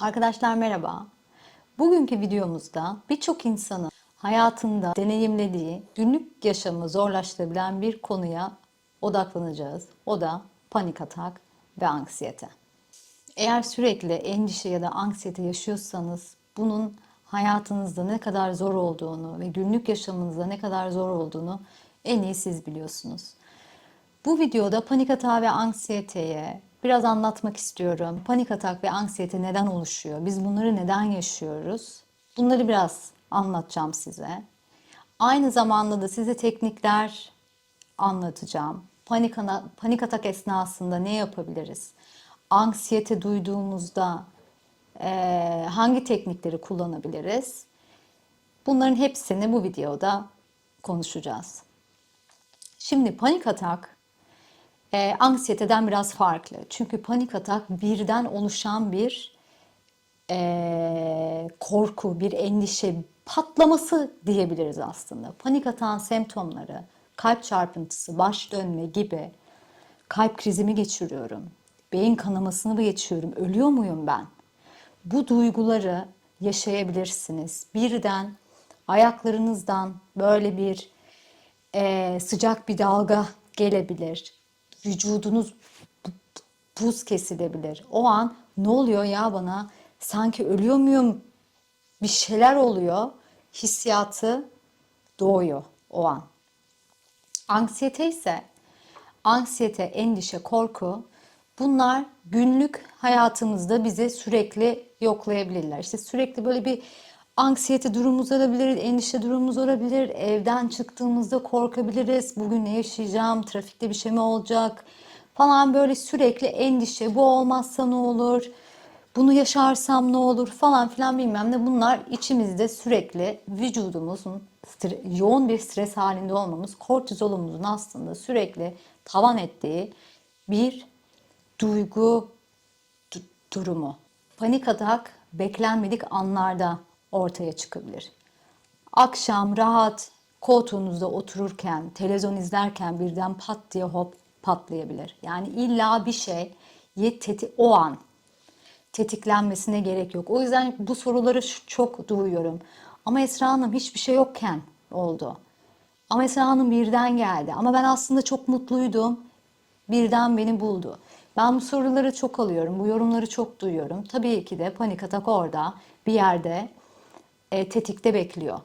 Arkadaşlar merhaba. Bugünkü videomuzda birçok insanın hayatında deneyimlediği günlük yaşamı zorlaştırabilen bir konuya odaklanacağız. O da panik atak ve anksiyete. Eğer sürekli endişe ya da anksiyete yaşıyorsanız bunun hayatınızda ne kadar zor olduğunu ve günlük yaşamınızda ne kadar zor olduğunu en iyi siz biliyorsunuz. Bu videoda panik atağı ve anksiyeteye biraz anlatmak istiyorum. Panik atak ve anksiyete neden oluşuyor? Biz bunları neden yaşıyoruz? Bunları biraz anlatacağım size. Aynı zamanda da size teknikler anlatacağım. Panik, panik atak esnasında ne yapabiliriz? Anksiyete duyduğumuzda eee, hangi teknikleri kullanabiliriz? Bunların hepsini bu videoda konuşacağız. Şimdi panik atak e, anksiyeteden biraz farklı. Çünkü panik atak birden oluşan bir e, korku, bir endişe patlaması diyebiliriz aslında. Panik atağın semptomları kalp çarpıntısı, baş dönme gibi kalp krizimi geçiriyorum, beyin kanamasını mı geçiriyorum, ölüyor muyum ben? Bu duyguları yaşayabilirsiniz. Birden ayaklarınızdan böyle bir e, sıcak bir dalga gelebilir. Vücudunuz bu- bu- buz kesilebilir. O an ne oluyor ya bana? Sanki ölüyor muyum? Bir şeyler oluyor. Hissiyatı doğuyor o an. Anksiyete ise anksiyete, endişe, korku bunlar günlük hayatımızda bizi sürekli yoklayabilirler. İşte sürekli böyle bir anksiyete durumumuz olabilir, endişe durumumuz olabilir. Evden çıktığımızda korkabiliriz. Bugün ne yaşayacağım? Trafikte bir şey mi olacak? Falan böyle sürekli endişe. Bu olmazsa ne olur? Bunu yaşarsam ne olur falan filan bilmem ne bunlar içimizde sürekli vücudumuzun yoğun bir stres halinde olmamız kortizolumuzun aslında sürekli tavan ettiği bir duygu du- durumu. Panik atak beklenmedik anlarda ortaya çıkabilir. Akşam rahat koltuğunuzda otururken, televizyon izlerken birden pat diye hop patlayabilir. Yani illa bir şey teti o an tetiklenmesine gerek yok. O yüzden bu soruları çok duyuyorum. Ama Esra Hanım hiçbir şey yokken oldu. Ama Esra Hanım birden geldi. Ama ben aslında çok mutluydum. Birden beni buldu. Ben bu soruları çok alıyorum. Bu yorumları çok duyuyorum. Tabii ki de panik atak orada bir yerde e, tetikte bekliyor.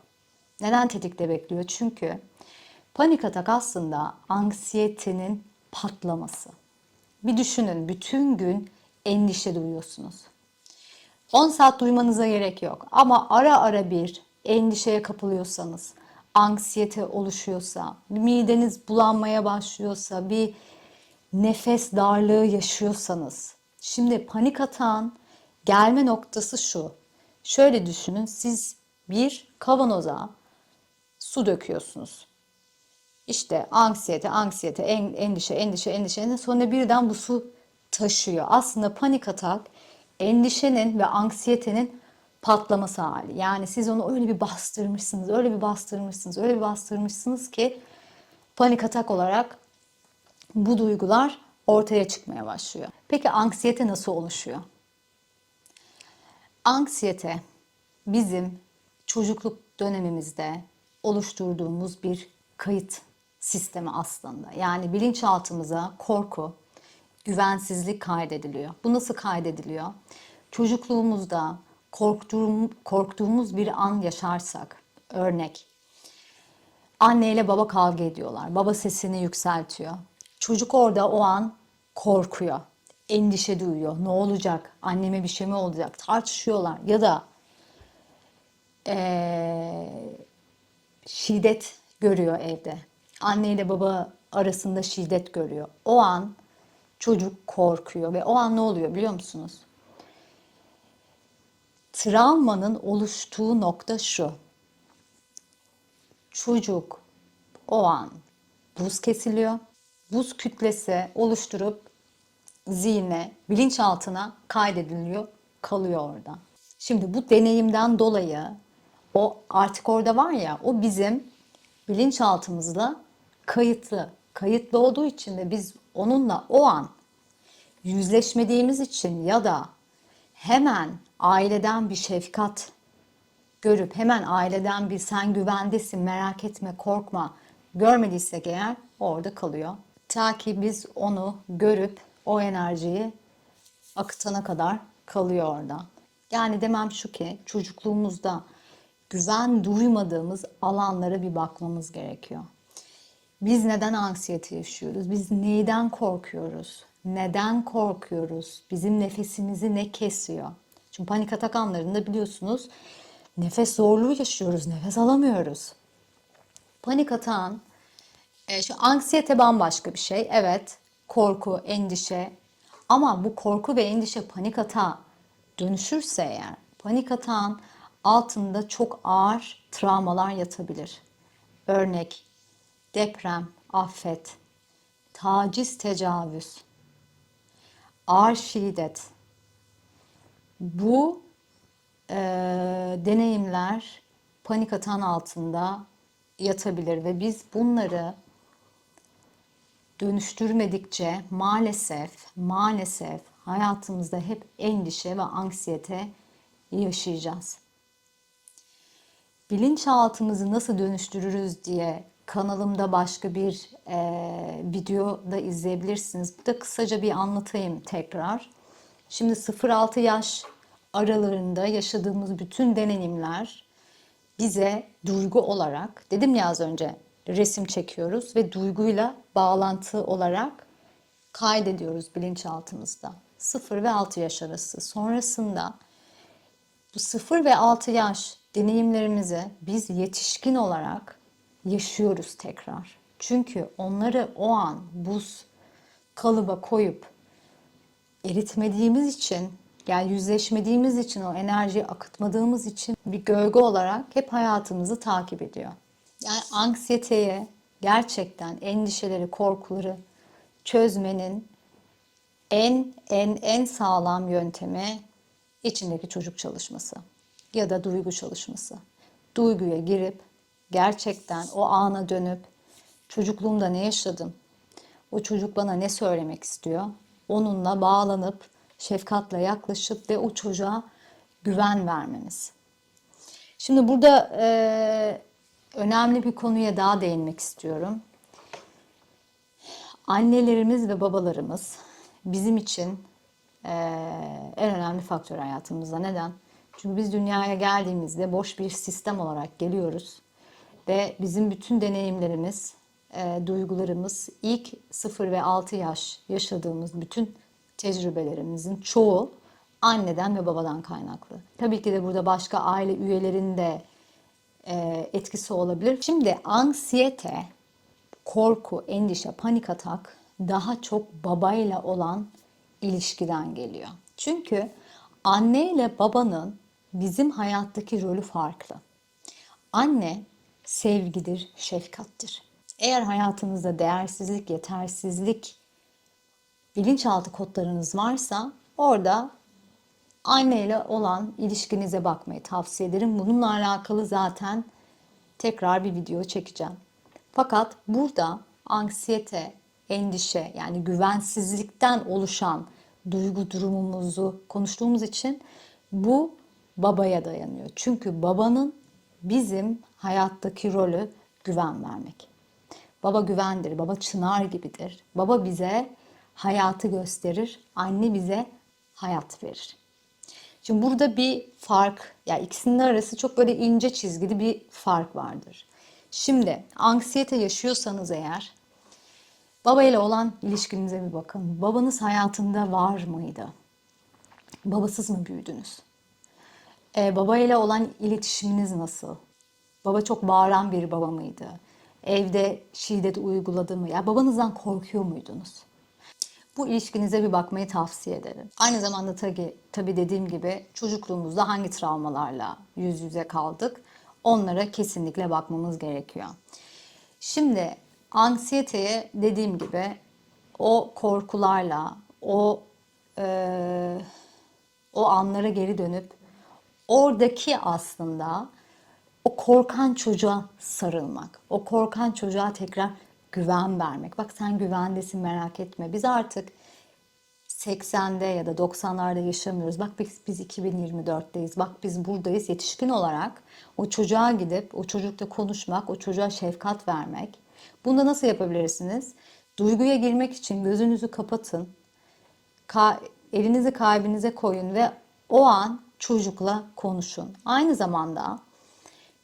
Neden tetikte bekliyor? Çünkü panik atak aslında anksiyetenin patlaması. Bir düşünün bütün gün endişe duyuyorsunuz. 10 saat duymanıza gerek yok. Ama ara ara bir endişeye kapılıyorsanız, anksiyete oluşuyorsa, mideniz bulanmaya başlıyorsa, bir nefes darlığı yaşıyorsanız. Şimdi panik atağın gelme noktası şu. Şöyle düşünün siz bir kavanoza su döküyorsunuz. İşte anksiyete, anksiyete, en- endişe, endişe, endişe. endişe. Sonra birden bu su taşıyor. Aslında panik atak endişenin ve anksiyetenin patlaması hali. Yani siz onu öyle bir bastırmışsınız, öyle bir bastırmışsınız, öyle bir bastırmışsınız ki panik atak olarak bu duygular ortaya çıkmaya başlıyor. Peki anksiyete nasıl oluşuyor? Anksiyete bizim çocukluk dönemimizde oluşturduğumuz bir kayıt sistemi aslında. Yani bilinçaltımıza korku, güvensizlik kaydediliyor. Bu nasıl kaydediliyor? Çocukluğumuzda korktuğum, korktuğumuz bir an yaşarsak, örnek, Anne ile baba kavga ediyorlar. Baba sesini yükseltiyor. Çocuk orada o an korkuyor. Endişe duyuyor. Ne olacak? Anneme bir şey mi olacak? Tartışıyorlar. Ya da eee, şiddet görüyor evde. Anne ile baba arasında şiddet görüyor. O an çocuk korkuyor ve o an ne oluyor biliyor musunuz? Travmanın oluştuğu nokta şu çocuk o an buz kesiliyor. Buz kütlesi oluşturup zihne, bilinçaltına kaydediliyor, kalıyor orada. Şimdi bu deneyimden dolayı o artık orada var ya o bizim bilinçaltımızda kayıtlı. Kayıtlı olduğu için de biz onunla o an yüzleşmediğimiz için ya da hemen aileden bir şefkat görüp hemen aileden bir sen güvendesin merak etme korkma görmediysek eğer orada kalıyor. Ta ki biz onu görüp o enerjiyi akıtana kadar kalıyor orada. Yani demem şu ki çocukluğumuzda güven duymadığımız alanlara bir bakmamız gerekiyor. Biz neden anksiyete yaşıyoruz? Biz neyden korkuyoruz? Neden korkuyoruz? Bizim nefesimizi ne kesiyor? Çünkü panik atak anlarında biliyorsunuz nefes zorluğu yaşıyoruz, nefes alamıyoruz. Panik atağın, e, şu anksiyete bambaşka bir şey. Evet, korku, endişe. Ama bu korku ve endişe panik atağa dönüşürse eğer, panik atağın altında çok ağır travmalar yatabilir. Örnek, deprem, affet, taciz, tecavüz, ağır şiddet. Bu e, deneyimler panik atan altında yatabilir ve biz bunları dönüştürmedikçe maalesef maalesef hayatımızda hep endişe ve anksiyete yaşayacağız. Bilinçaltımızı nasıl dönüştürürüz diye kanalımda başka bir e, video da izleyebilirsiniz. Burada kısaca bir anlatayım tekrar. Şimdi 0-6 yaş aralarında yaşadığımız bütün deneyimler bize duygu olarak, dedim ya az önce resim çekiyoruz ve duyguyla bağlantı olarak kaydediyoruz bilinçaltımızda. 0 ve 6 yaş arası. Sonrasında bu 0 ve 6 yaş deneyimlerimizi biz yetişkin olarak yaşıyoruz tekrar. Çünkü onları o an buz kalıba koyup eritmediğimiz için yani yüzleşmediğimiz için o enerjiyi akıtmadığımız için bir gölge olarak hep hayatımızı takip ediyor. Yani anksiyeteye gerçekten endişeleri, korkuları çözmenin en en en sağlam yöntemi içindeki çocuk çalışması ya da duygu çalışması. Duyguya girip gerçekten o ana dönüp çocukluğumda ne yaşadım? O çocuk bana ne söylemek istiyor? Onunla bağlanıp şefkatle yaklaşıp ve o çocuğa güven vermemiz. Şimdi burada e, önemli bir konuya daha değinmek istiyorum. Annelerimiz ve babalarımız bizim için e, en önemli faktör hayatımızda. Neden? Çünkü biz dünyaya geldiğimizde boş bir sistem olarak geliyoruz ve bizim bütün deneyimlerimiz, e, duygularımız ilk 0 ve 6 yaş yaşadığımız bütün tecrübelerimizin çoğu anneden ve babadan kaynaklı. Tabii ki de burada başka aile üyelerinin de e, etkisi olabilir. Şimdi anksiyete, korku, endişe, panik atak daha çok babayla olan ilişkiden geliyor. Çünkü anne ile babanın bizim hayattaki rolü farklı. Anne sevgidir, şefkattir. Eğer hayatınızda değersizlik, yetersizlik, bilinçaltı kodlarınız varsa orada anne ile olan ilişkinize bakmayı tavsiye ederim. Bununla alakalı zaten tekrar bir video çekeceğim. Fakat burada anksiyete, endişe yani güvensizlikten oluşan duygu durumumuzu konuştuğumuz için bu babaya dayanıyor. Çünkü babanın bizim hayattaki rolü güven vermek. Baba güvendir, baba çınar gibidir. Baba bize hayatı gösterir, anne bize hayat verir. Şimdi burada bir fark, yani ikisinin arası çok böyle ince çizgili bir fark vardır. Şimdi anksiyete yaşıyorsanız eğer baba ile olan ilişkinize bir bakın. Babanız hayatında var mıydı? Babasız mı büyüdünüz? Ee, baba ile olan iletişiminiz nasıl? Baba çok bağıran bir baba mıydı? Evde şiddet uyguladı mı? Ya babanızdan korkuyor muydunuz? Bu ilişkinize bir bakmayı tavsiye ederim. Aynı zamanda tabii, tabii dediğim gibi çocukluğumuzda hangi travmalarla yüz yüze kaldık? Onlara kesinlikle bakmamız gerekiyor. Şimdi anksiyeteye dediğim gibi o korkularla, o e, o anlara geri dönüp oradaki aslında o korkan çocuğa sarılmak, o korkan çocuğa tekrar güven vermek. Bak sen güvendesin merak etme. Biz artık 80'de ya da 90'larda yaşamıyoruz. Bak biz, biz 2024'teyiz. Bak biz buradayız. Yetişkin olarak o çocuğa gidip o çocukla konuşmak, o çocuğa şefkat vermek. Bunu da nasıl yapabilirsiniz? Duyguya girmek için gözünüzü kapatın. Ka- elinizi kalbinize koyun ve o an çocukla konuşun. Aynı zamanda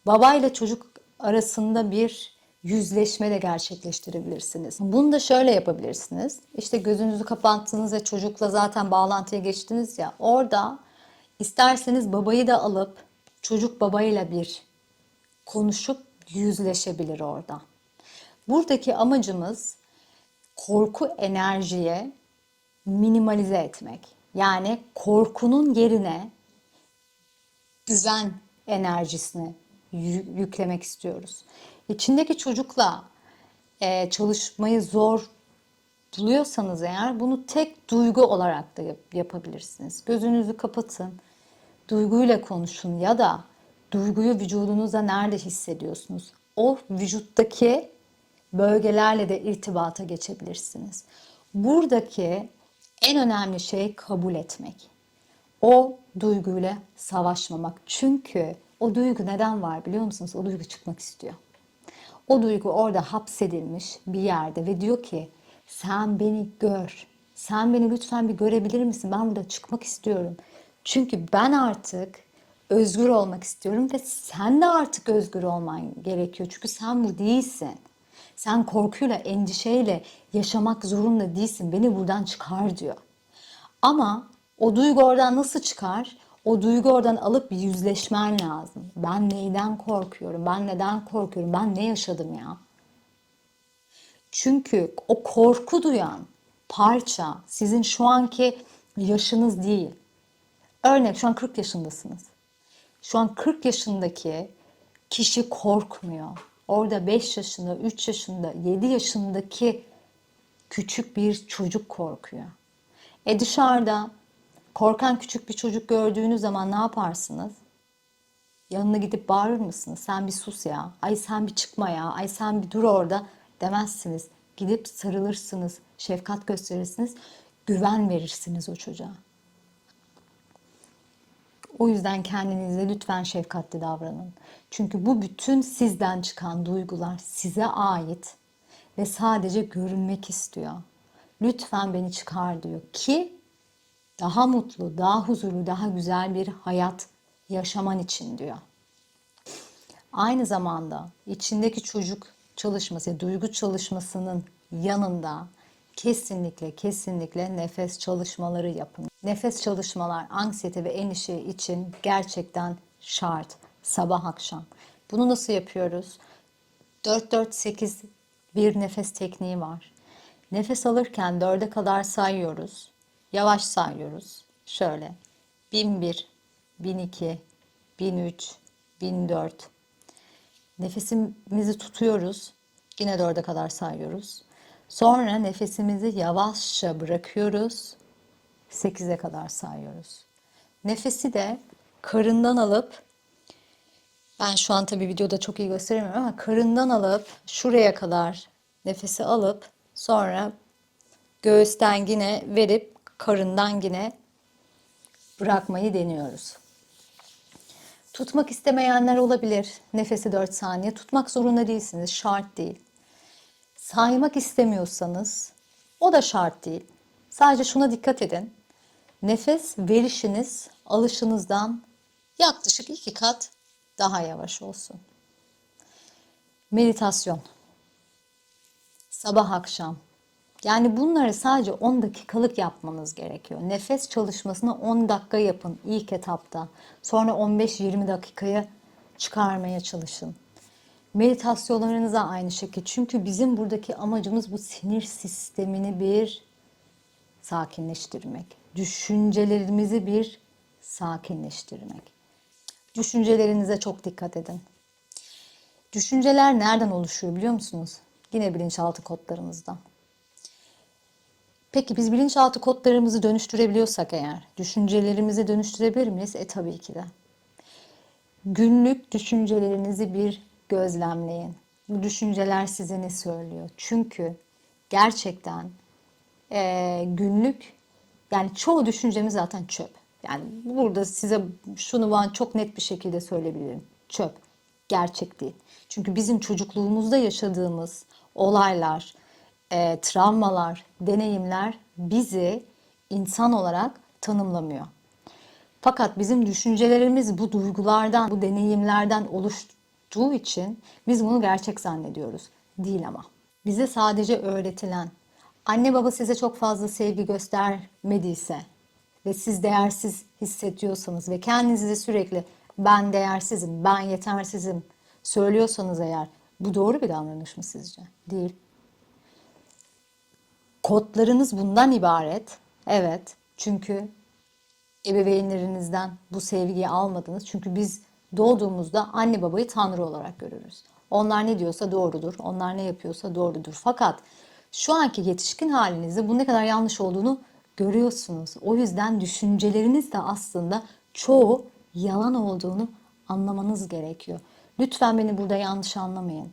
babayla çocuk arasında bir yüzleşme de gerçekleştirebilirsiniz. Bunu da şöyle yapabilirsiniz. İşte gözünüzü kapattınız ve çocukla zaten bağlantıya geçtiniz ya. Orada isterseniz babayı da alıp çocuk babayla bir konuşup yüzleşebilir orada. Buradaki amacımız korku enerjiye minimalize etmek. Yani korkunun yerine güven enerjisini yü- yüklemek istiyoruz. İçindeki çocukla e, çalışmayı zor buluyorsanız eğer bunu tek duygu olarak da yap- yapabilirsiniz. Gözünüzü kapatın, duyguyla konuşun ya da duyguyu vücudunuzda nerede hissediyorsunuz? O vücuttaki bölgelerle de irtibata geçebilirsiniz. Buradaki en önemli şey kabul etmek. O duyguyla savaşmamak. Çünkü o duygu neden var biliyor musunuz? O duygu çıkmak istiyor. O duygu orada hapsedilmiş bir yerde ve diyor ki sen beni gör. Sen beni lütfen bir görebilir misin? Ben burada çıkmak istiyorum. Çünkü ben artık özgür olmak istiyorum ve sen de artık özgür olman gerekiyor. Çünkü sen bu değilsin. Sen korkuyla, endişeyle yaşamak zorunda değilsin. Beni buradan çıkar diyor. Ama o duygu oradan nasıl çıkar? O duygu oradan alıp bir yüzleşmen lazım. Ben neyden korkuyorum? Ben neden korkuyorum? Ben ne yaşadım ya? Çünkü o korku duyan parça sizin şu anki yaşınız değil. Örnek şu an 40 yaşındasınız. Şu an 40 yaşındaki kişi korkmuyor. Orada 5 yaşında, 3 yaşında, 7 yaşındaki küçük bir çocuk korkuyor. E dışarıda korkan küçük bir çocuk gördüğünüz zaman ne yaparsınız? Yanına gidip bağırır mısınız? Sen bir sus ya. Ay sen bir çıkma ya. Ay sen bir dur orada demezsiniz. Gidip sarılırsınız. Şefkat gösterirsiniz. Güven verirsiniz o çocuğa. O yüzden kendinize lütfen şefkatli davranın. Çünkü bu bütün sizden çıkan duygular size ait ve sadece görünmek istiyor. Lütfen beni çıkar diyor ki daha mutlu, daha huzurlu, daha güzel bir hayat yaşaman için diyor. Aynı zamanda içindeki çocuk çalışması, duygu çalışmasının yanında kesinlikle kesinlikle nefes çalışmaları yapın. Nefes çalışmalar anksiyete ve endişe için gerçekten şart. Sabah akşam. Bunu nasıl yapıyoruz? 4-4-8 bir nefes tekniği var. Nefes alırken 4'e kadar sayıyoruz. Yavaş sayıyoruz. Şöyle. 1001, 1002, 1003, 1004. Nefesimizi tutuyoruz. Yine 4'e kadar sayıyoruz. Sonra nefesimizi yavaşça bırakıyoruz. 8'e kadar sayıyoruz. Nefesi de karından alıp ben şu an tabii videoda çok iyi gösteremiyorum ama karından alıp şuraya kadar nefesi alıp sonra göğüsten yine verip karından yine bırakmayı deniyoruz. Tutmak istemeyenler olabilir. Nefesi 4 saniye. Tutmak zorunda değilsiniz. Şart değil. Saymak istemiyorsanız o da şart değil. Sadece şuna dikkat edin. Nefes verişiniz alışınızdan yaklaşık iki kat daha yavaş olsun. Meditasyon. Sabah akşam. Yani bunları sadece 10 dakikalık yapmanız gerekiyor. Nefes çalışmasını 10 dakika yapın ilk etapta. Sonra 15-20 dakikaya çıkarmaya çalışın. Meditasyonlarınıza aynı şekilde. Çünkü bizim buradaki amacımız bu sinir sistemini bir sakinleştirmek. Düşüncelerimizi bir sakinleştirmek. Düşüncelerinize çok dikkat edin. Düşünceler nereden oluşuyor biliyor musunuz? Yine bilinçaltı kodlarımızdan. Peki biz bilinçaltı kodlarımızı dönüştürebiliyorsak eğer, düşüncelerimizi dönüştürebilir miyiz? E tabii ki de. Günlük düşüncelerinizi bir gözlemleyin. Bu düşünceler size ne söylüyor? Çünkü gerçekten eee, günlük Yani çoğu düşüncemiz zaten çöp. Yani burada size şunu ben çok net bir şekilde söyleyebilirim. Çöp. Gerçek değil. Çünkü bizim çocukluğumuzda yaşadığımız olaylar, e, travmalar, deneyimler bizi insan olarak tanımlamıyor. Fakat bizim düşüncelerimiz bu duygulardan, bu deneyimlerden oluştuğu için biz bunu gerçek zannediyoruz. Değil ama. Bize sadece öğretilen, anne baba size çok fazla sevgi göstermediyse ve siz değersiz hissediyorsanız ve kendinizi sürekli ben değersizim, ben yetersizim söylüyorsanız eğer bu doğru bir davranış mı sizce? Değil. Kodlarınız bundan ibaret. Evet. Çünkü ebeveynlerinizden bu sevgiyi almadınız. Çünkü biz doğduğumuzda anne babayı tanrı olarak görürüz. Onlar ne diyorsa doğrudur. Onlar ne yapıyorsa doğrudur. Fakat şu anki yetişkin halinizde bu ne kadar yanlış olduğunu görüyorsunuz. O yüzden düşünceleriniz de aslında çoğu yalan olduğunu anlamanız gerekiyor. Lütfen beni burada yanlış anlamayın.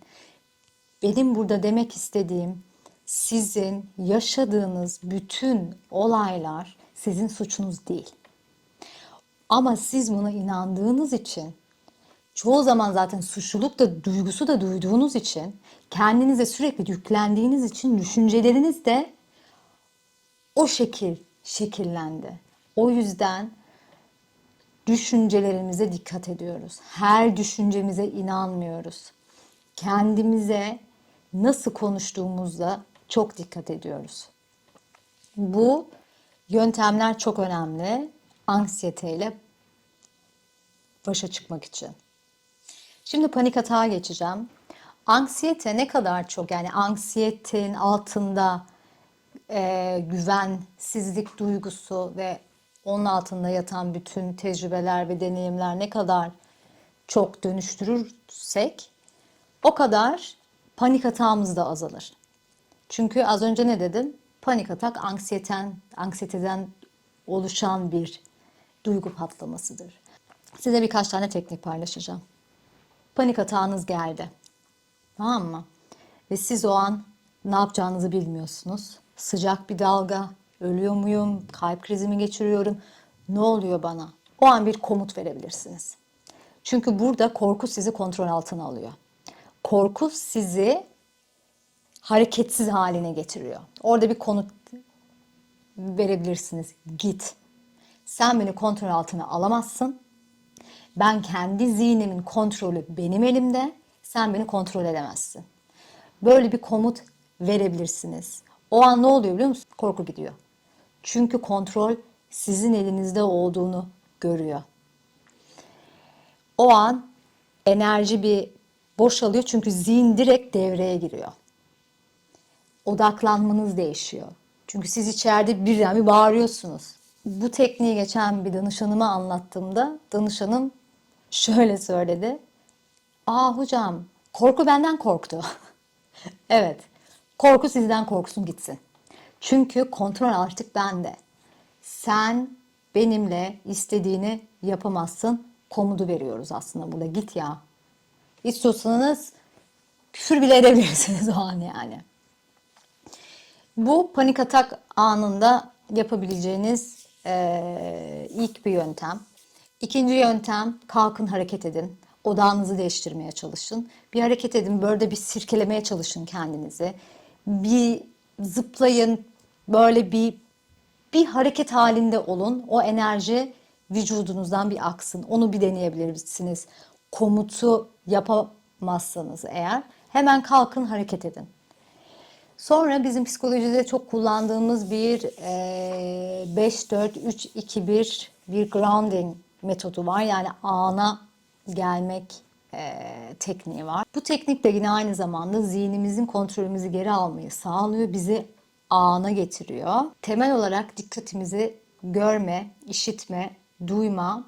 Benim burada demek istediğim sizin yaşadığınız bütün olaylar sizin suçunuz değil. Ama siz buna inandığınız için çoğu zaman zaten suçluluk da duygusu da duyduğunuz için kendinize sürekli yüklendiğiniz için düşünceleriniz de o şekil şekillendi. O yüzden düşüncelerimize dikkat ediyoruz. Her düşüncemize inanmıyoruz. Kendimize nasıl konuştuğumuzda çok dikkat ediyoruz. Bu yöntemler çok önemli anksiyeteyle başa çıkmak için. Şimdi panik atağa geçeceğim. Anksiyete ne kadar çok yani anksiyetenin altında e, güvensizlik duygusu ve onun altında yatan bütün tecrübeler ve deneyimler ne kadar çok dönüştürürsek o kadar panik atağımız da azalır. Çünkü az önce ne dedim? Panik atak anksiyeten, anksiyeteden oluşan bir duygu patlamasıdır. Size birkaç tane teknik paylaşacağım. Panik atağınız geldi. Tamam mı? Ve siz o an ne yapacağınızı bilmiyorsunuz. Sıcak bir dalga, ölüyor muyum, kalp krizi mi geçiriyorum, ne oluyor bana? O an bir komut verebilirsiniz. Çünkü burada korku sizi kontrol altına alıyor. Korku sizi hareketsiz haline getiriyor. Orada bir konut verebilirsiniz. Git. Sen beni kontrol altına alamazsın. Ben kendi zihnimin kontrolü benim elimde. Sen beni kontrol edemezsin. Böyle bir komut verebilirsiniz. O an ne oluyor biliyor musun? Korku gidiyor. Çünkü kontrol sizin elinizde olduğunu görüyor. O an enerji bir boşalıyor çünkü zihin direkt devreye giriyor. Odaklanmanız değişiyor. Çünkü siz içeride birden bir bağırıyorsunuz. Bu tekniği geçen bir danışanıma anlattığımda danışanım şöyle söyledi. Aa hocam korku benden korktu. evet korku sizden korksun gitsin. Çünkü kontrol artık bende. Sen benimle istediğini yapamazsın. Komudu veriyoruz aslında burada git ya. İstiyorsanız küfür bile edebilirsiniz o an yani. Bu panik atak anında yapabileceğiniz e, ilk bir yöntem. İkinci yöntem kalkın hareket edin. Odağınızı değiştirmeye çalışın. Bir hareket edin, böyle bir sirkelemeye çalışın kendinizi. Bir zıplayın, böyle bir bir hareket halinde olun. O enerji vücudunuzdan bir aksın. Onu bir deneyebilirsiniz. Komutu yapamazsanız eğer hemen kalkın hareket edin. Sonra bizim psikolojide çok kullandığımız bir 5-4-3-2-1 bir grounding metodu var. Yani ana gelmek e, tekniği var. Bu teknik de yine aynı zamanda zihnimizin kontrolümüzü geri almayı sağlıyor. Bizi ana getiriyor. Temel olarak dikkatimizi görme, işitme, duyma,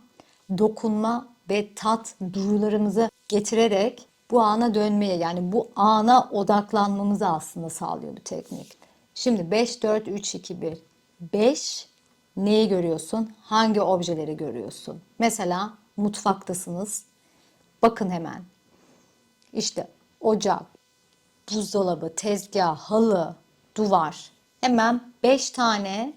dokunma ve tat duyularımızı getirerek bu ana dönmeye yani bu ana odaklanmamızı aslında sağlıyor bu teknik. Şimdi 5 4 3 2 1. 5 neyi görüyorsun? Hangi objeleri görüyorsun? Mesela mutfaktasınız. Bakın hemen. İşte ocak, buzdolabı, tezgah, halı, duvar. Hemen 5 tane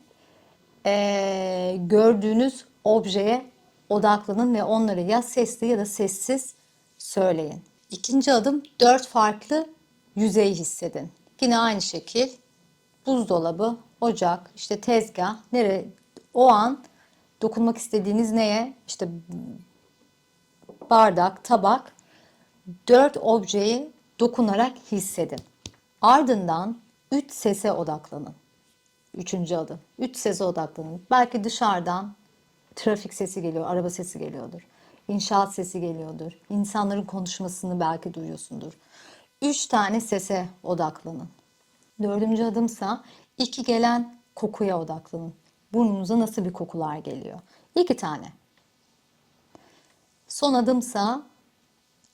eee, gördüğünüz objeye odaklanın ve onları ya sesli ya da sessiz söyleyin. İkinci adım dört farklı yüzeyi hissedin. Yine aynı şekil buzdolabı, ocak, işte tezgah, nere o an dokunmak istediğiniz neye? İşte bardak, tabak, dört objeyi dokunarak hissedin. Ardından üç sese odaklanın. Üçüncü adım. Üç sese odaklanın. Belki dışarıdan trafik sesi geliyor, araba sesi geliyordur. İnşaat sesi geliyordur. İnsanların konuşmasını belki duyuyorsundur. Üç tane sese odaklanın. Dördüncü adımsa iki gelen kokuya odaklanın. Burnunuza nasıl bir kokular geliyor? İki tane. Son adımsa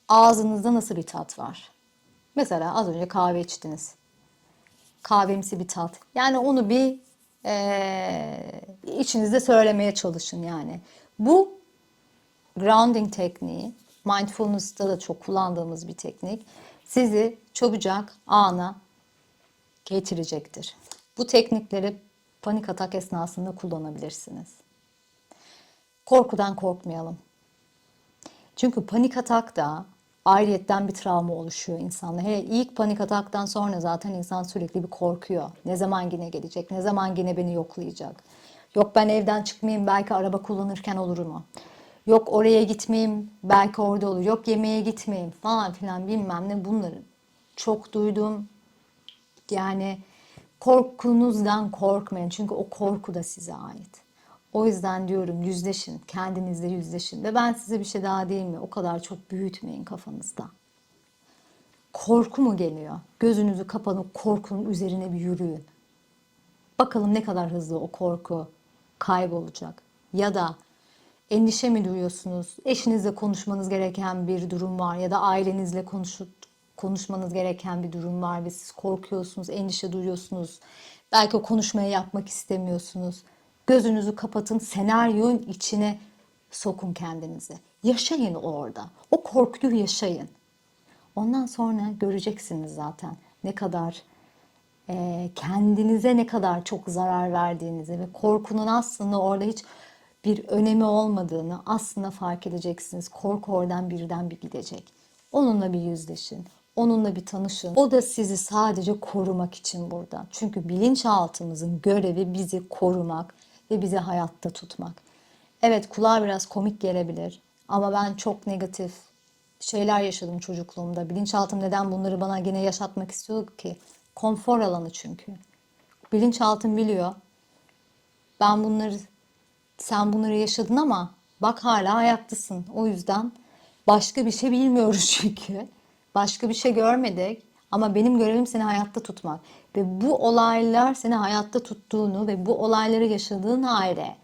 ağzınızda nasıl bir tat var? Mesela az önce kahve içtiniz. Kahvemsi bir tat. Yani onu bir eee, içinizde söylemeye çalışın yani. Bu grounding tekniği, mindfulness'ta da çok kullandığımız bir teknik. Sizi çabucak ana getirecektir. Bu teknikleri panik atak esnasında kullanabilirsiniz. Korkudan korkmayalım. Çünkü panik atakta ayrıyetten bir travma oluşuyor insanla. Hele ilk panik ataktan sonra zaten insan sürekli bir korkuyor. Ne zaman yine gelecek? Ne zaman yine beni yoklayacak? Yok ben evden çıkmayayım belki araba kullanırken olur mu? Yok oraya gitmeyeyim belki orada olur. Yok yemeğe gitmeyeyim falan filan bilmem ne bunları çok duydum. Yani korkunuzdan korkmayın. Çünkü o korku da size ait. O yüzden diyorum yüzleşin. Kendinizle yüzleşin. Ve ben size bir şey daha diyeyim mi? O kadar çok büyütmeyin kafanızda. Korku mu geliyor? Gözünüzü kapanıp korkunun üzerine bir yürüyün. Bakalım ne kadar hızlı o korku kaybolacak. Ya da endişe mi duyuyorsunuz? Eşinizle konuşmanız gereken bir durum var ya da ailenizle konuşup konuşmanız gereken bir durum var ve siz korkuyorsunuz, endişe duyuyorsunuz. Belki o konuşmayı yapmak istemiyorsunuz. Gözünüzü kapatın, senaryonun içine sokun kendinizi. Yaşayın orada. O korkuyu yaşayın. Ondan sonra göreceksiniz zaten ne kadar e, kendinize ne kadar çok zarar verdiğinizi ve korkunun aslında orada hiç bir önemi olmadığını aslında fark edeceksiniz. Korku oradan birden bir gidecek. Onunla bir yüzleşin. Onunla bir tanışın. O da sizi sadece korumak için burada. Çünkü bilinçaltımızın görevi bizi korumak ve bizi hayatta tutmak. Evet kulağa biraz komik gelebilir ama ben çok negatif şeyler yaşadım çocukluğumda. Bilinçaltım neden bunları bana gene yaşatmak istiyordu ki? Konfor alanı çünkü. Bilinçaltım biliyor. Ben bunları sen bunları yaşadın ama bak hala hayattasın. O yüzden başka bir şey bilmiyoruz çünkü. Başka bir şey görmedik. Ama benim görevim seni hayatta tutmak. Ve bu olaylar seni hayatta tuttuğunu ve bu olayları yaşadığın halde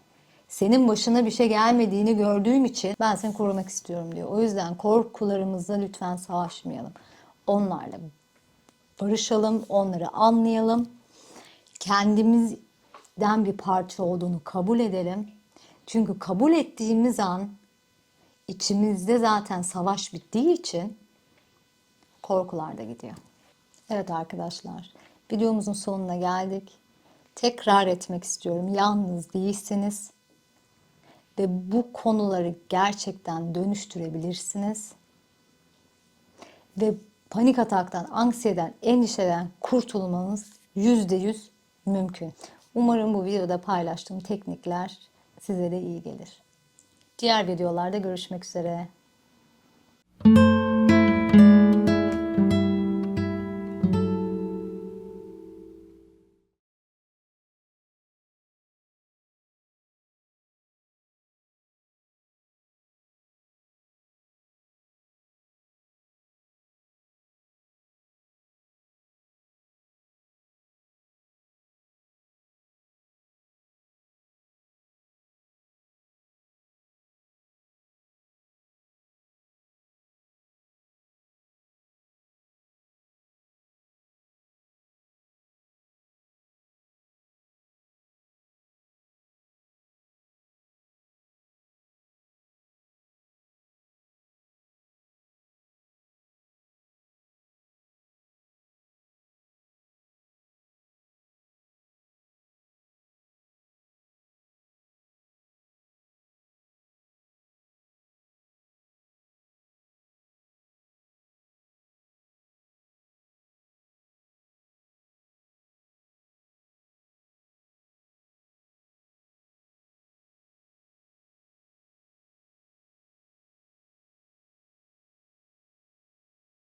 senin başına bir şey gelmediğini gördüğüm için ben seni korumak istiyorum diyor. O yüzden korkularımızla lütfen savaşmayalım. Onlarla barışalım, onları anlayalım. Kendimizden bir parça olduğunu kabul edelim. Çünkü kabul ettiğimiz an içimizde zaten savaş bittiği için korkular da gidiyor. Evet arkadaşlar, videomuzun sonuna geldik. Tekrar etmek istiyorum. Yalnız değilsiniz ve bu konuları gerçekten dönüştürebilirsiniz. Ve panik ataktan, anksiyeden, endişeden kurtulmanız %100 mümkün. Umarım bu videoda paylaştığım teknikler size de iyi gelir. Diğer videolarda görüşmek üzere.